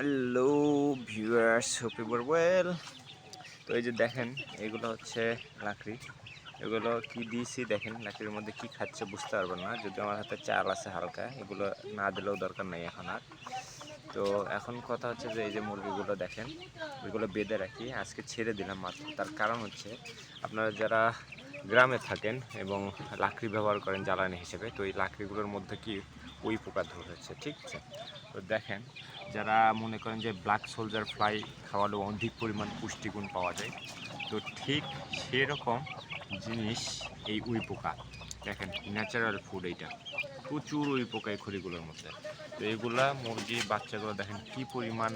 Hello viewers hope your well তো এই যে দেখেন, এগুলো হচ্ছে লাকড়ি। এগুলো কি দিয়েছি দেখেন, লাকড়ির মধ্যে কি খাচ্ছে বুঝতে পারবেন না। যদি আমার হাতে চাল আছে হালকা, এগুলো না দিলেও দরকার নেই এখন আর। তো এখন কথা হচ্ছে যে এই যে মুরগিগুলো দেখেন এগুলো বেঁধে রাখি। আজকে ছেড়ে দিলাম মাত্র। তার কারণ হচ্ছে, আপনারা যারা গ্রামে থাকেন এবং লাকড়ি ব্যবহার করেন জ্বালানি হিসেবে, তো এই লাকড়িগুলোর মধ্যে কি ওই পোকা ধরেছে, ঠিক আছে? তো দেখেন, যারা মনে করেন যে ব্ল্যাক সোলজার ফ্লাই খাওয়ালে অধিক পরিমাণ পুষ্টিগুণ পাওয়া যায়, তো ঠিক সেরকম জিনিস এই উই পোকা, দেখেন ন্যাচারাল ফুড এইটা, প্রচুর উই পোকা এই খড়িগুলোর মধ্যে। তো এইগুলা মুরগি, বাচ্চাগুলো দেখেন কি পরিমাণ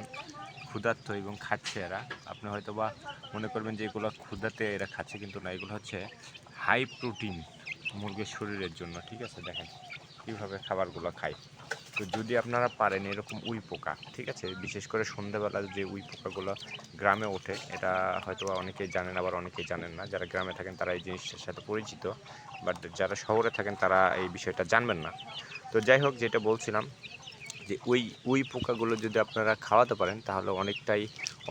ক্ষুধার্ত এবং খাচ্ছে এরা। আপনি হয়তো বা মনে করবেন যে এগুলো ক্ষুধাতে এরা খাচ্ছে, কিন্তু না, এগুলো হচ্ছে হাই প্রোটিন মুরগির শরীরের জন্য, ঠিক আছে? দেখেন কীভাবে খাবারগুলো খায়। তো যদি আপনারা পারেন এরকম উই পোকা, ঠিক আছে? বিশেষ করে সন্ধ্যেবেলা যে উই পোকাগুলো গ্রামে ওঠে, এটা হয়তো অনেকেই জানেন, আবার অনেকেই জানেন না। যারা গ্রামে থাকেন, তারা এই জিনিসটার সাথে পরিচিত বাট যারা শহরে থাকেন, তারা এই বিষয়টা জানবেন না। তো যাই হোক, যেটা বলছিলাম যে ওই ওই পোকাগুলো যদি আপনারা খাওয়াতে পারেন, তাহলে অনেকটাই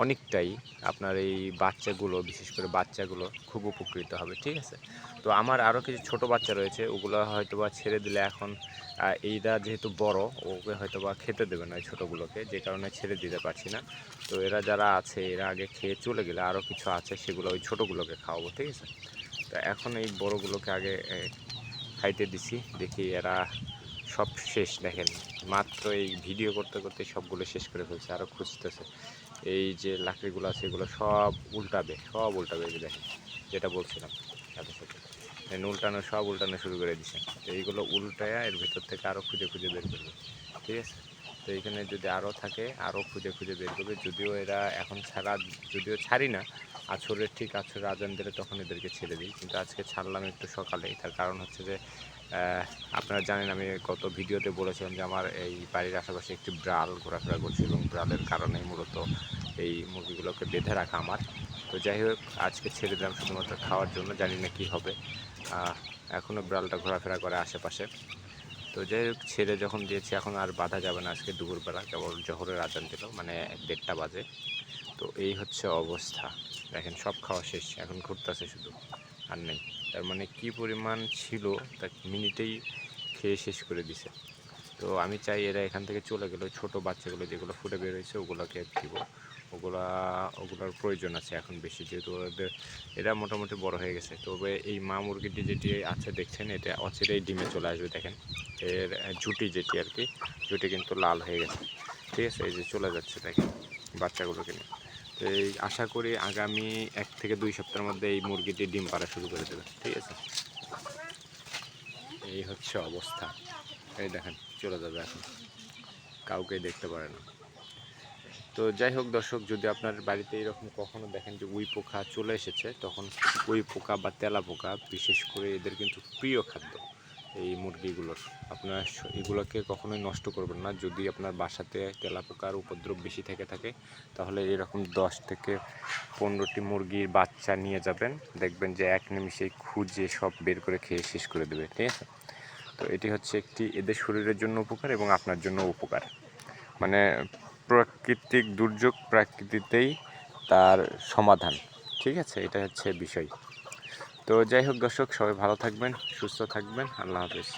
অনেকটাই আপনার এই বাচ্চাগুলো, বিশেষ করে বাচ্চাগুলো খুব উপকৃত হবে, ঠিক আছে? তো আমার আরও কিছু ছোট বাচ্চা রয়েছে, ওগুলো হয়তো বা ছেড়ে দিলে এখন এইটা যেহেতু বড়, ওকে হয়তো বা খেতে দেবে না ওই ছোটোগুলোকে, যে কারণে ছেড়ে দিতে পারছি না। তো এরা যারা আছে, এরা আগে খেয়ে চলে গেলে আরও কিছু আছে, সেগুলো ওই ছোটোগুলোকে খাওয়াবো, ঠিক আছে? তো এখন এই বড়গুলোকে আগে খাইতে দিছি, দেখি এরা সব শেষ, দেখেন। মাত্র এই ভিডিও করতে করতে সবগুলো শেষ করে ফেলছে আরও খুঁজতেছে। এই যে লাকড়িগুলো আছে, এগুলো সব উল্টাবে সব উল্টাবে এই দেখেন, যেটা বলছিলাম সাথে সাথে। উল্টানো, সব উল্টানো শুরু করে দিছে। তো এইগুলো উল্টায়া এর ভিতর থেকে আরও খুঁজে খুঁজে বের করবে, ঠিক আছে? তো এখানে যদি আরও থাকে আরও খুঁজে খুঁজে বের করবে। যদিও এরা এখন ছাড়া, যদিও ছাড়ি না, আছরের ঠিক আছরের আজান দিলে তখন এদেরকে ছেড়ে দিই। কিন্তু আজকে ছাড়লাম একটু সকালেই, তার কারণ হচ্ছে যে আপনারা জানেন আমি গত ভিডিওতে বলেছিলাম যে আমার এই বাড়ির আশেপাশে একটি ব্রাল ঘোরাফেরা করছে এবং ব্রালের কারণেই মূলত এই মুরগিগুলোকে বেঁধে রাখা আমার। তো যাই হোক, আজকে ছেড়ে দিলাম শুধুমাত্র খাওয়ার জন্য, জানি না কী হবে। এখনও ব্রালটা ঘোরাফেরা করে আশেপাশে। তো যাই হোক, ছেড়ে যখন দিয়েছি, এখন আর বাধা যাবে না আজকে দুপুরবেলা, কেবল জহরের আজান দিল মানে দেড়টা বাজে। তো এই হচ্ছে অবস্থা। দেখেন, সব খাওয়া শেষ, এখন ঘুরতে ঘুরতেছে শুধু। আর নেই। তার মানে কি পরিমাণ ছিল, তা মিনিটেই খেয়ে শেষ করে দিছে। তো আমি চাই এরা এখান থেকে চলে গেলে ছোট বাচ্চাগুলো যেগুলো ফুটে বের হয়েছে ওগুলোকে দিব। ওগুলা, ওগুলোর প্রয়োজন আছে এখন বেশি, যেহেতু ওদের, এরা মোটামুটি বড় হয়ে গেছে। তবে এই মা মুরগিটি যেটি আছে দেখছেন, এটা অচিরেই ডিমে চলে আসবে, দেখেন। এর জুটি যেটি আর কি জুটি কিন্তু লাল হয়ে গেছে। ঠিক আছে, এই যে চলে যাচ্ছে, দেখেন, বাচ্চাগুলোকে নিয়ে। তো এই আশা করি আগামী এক থেকে দুই সপ্তাহের মধ্যে এই মুরগিটি ডিম পাড়া শুরু করে দেবে, ঠিক আছে? এই হচ্ছে অবস্থা। এই দেখেন, চলে যাবে এখন। কাউকেই দেখতে পারে না। তো যাই হোক দর্শক, যদি আপনার বাড়িতে এরকম কখনো দেখেন যে উই পোকা চলে এসেছে, তখন উই পোকা বা তেলা পোকা, বিশেষ করে এদের কিন্তু প্রিয় খাদ্য। এই মুরগিগুলোর। আপনার এগুলোকে কখনোই নষ্ট করবেন না। যদি আপনার বাসাতে তেলা পোকার উপদ্রব বেশি থেকে থাকে, তাহলে এরকম দশ থেকে পনেরোটি মুরগির বাচ্চা নিয়ে যাবেন। দেখবেন যে এক নিমিষেই খুঁজে সব বের করে খেয়ে শেষ করে দেবে, ঠিক আছে? তো এটি হচ্ছে একটি এদের শরীরের জন্য উপকার এবং আপনার জন্য উপকার। মানে প্রাকৃতিক দুর্যোগ প্রাকৃতিতেই তার সমাধান, ঠিক আছে? এটা হচ্ছে বিষয়। তো যাই হোক দর্শক সবাই ভালো থাকবেন সুস্থ থাকবেন আল্লাহ হাফিজ।